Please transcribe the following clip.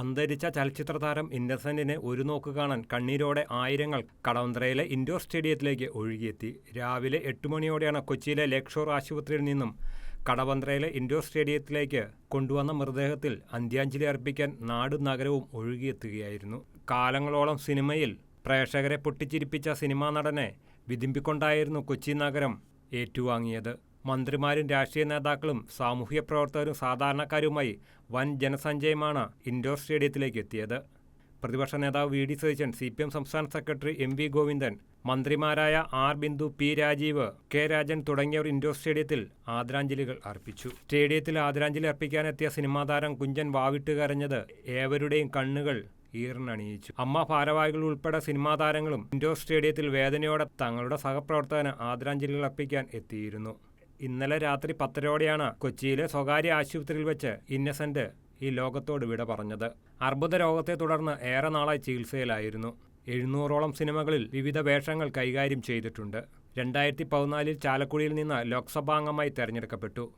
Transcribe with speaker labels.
Speaker 1: അന്തരിച്ച ചലച്ചിത്ര താരം ഇന്നസെന്റിനെ ഒരു നോക്ക് കാണാൻ കണ്ണീരോടെ ആയിരങ്ങൾ കടവന്ത്രയിലെ ഇൻഡോർ സ്റ്റേഡിയത്തിലേക്ക് ഒഴുകിയെത്തി. രാവിലെ എട്ട് മണിയോടെയാണ് കൊച്ചിയിലെ ലേക്ഷോർ ഷോർ ആശുപത്രിയിൽ നിന്നും കടവന്ത്രയിലെ ഇൻഡോർ സ്റ്റേഡിയത്തിലേക്ക് കൊണ്ടുവന്ന മൃതദേഹത്തിൽ അന്ത്യാഞ്ജലി അർപ്പിക്കാൻ നാടും നഗരവും ഒഴുകിയെത്തുകയായിരുന്നു. കാലങ്ങളോളം സിനിമയിൽ പ്രേക്ഷകരെ പൊട്ടിച്ചിരിപ്പിച്ച സിനിമാ നടനെ വിതിമ്പിക്കൊണ്ടായിരുന്നു കൊച്ചി നഗരം ഏറ്റുവാങ്ങിയത്. മന്ത്രിമാരും രാഷ്ട്രീയ നേതാക്കളും സാമൂഹ്യ പ്രവർത്തകരും സാധാരണക്കാരുമായി വൻ ജനസഞ്ചയമാണ് ഇൻഡോർ സ്റ്റേഡിയത്തിലേക്ക് എത്തിയത്. പ്രതിപക്ഷ നേതാവ് V. D. Satheesan C P M സംസ്ഥാന സെക്രട്ടറി എം വി ഗോവിന്ദൻ മന്ത്രിമാരായ R. Bindu P. Rajeev K. Rajan തുടങ്ങിയവർ ഇൻഡോർ സ്റ്റേഡിയത്തിൽ ആദരാഞ്ജലികൾ അർപ്പിച്ചു. സ്റ്റേഡിയത്തിൽ ആദരാഞ്ജലി അർപ്പിക്കാനെത്തിയ സിനിമാ താരം കുഞ്ചൻ വാവിട്ട് കരഞ്ഞത് ഏവരുടെയും കണ്ണുകൾ ഈറിനണിയിച്ചു അമ്മ ഭാരവാഹികൾ ഉൾപ്പെടെ സിനിമാ താരങ്ങളും ഇൻഡോർ സ്റ്റേഡിയത്തിൽ വേദനയോടെ തങ്ങളുടെ സഹപ്രവർത്തകന് ആദരാഞ്ജലികൾ അർപ്പിക്കാൻ എത്തിയിരുന്നു. ഇന്നലെ രാത്രി പത്തരയോടെയാണ് കൊച്ചിയിലെ സ്വകാര്യ ആശുപത്രിയിൽ വെച്ച് ഇന്നസെന്റ് ഈ ലോകത്തോട് വിട പറഞ്ഞത്. അർബുദ രോഗത്തെ തുടർന്ന് ഏറെ നാളായി ചികിത്സയിലായിരുന്നു. എഴുന്നൂറോളം സിനിമകളിൽ വിവിധ വേഷങ്ങൾ കൈകാര്യം ചെയ്തിട്ടുണ്ട്. രണ്ടായിരത്തി പതിനാലിൽ ചാലക്കുടിയിൽ നിന്ന് ലോക്സഭാംഗമായി തെരഞ്ഞെടുക്കപ്പെട്ടു.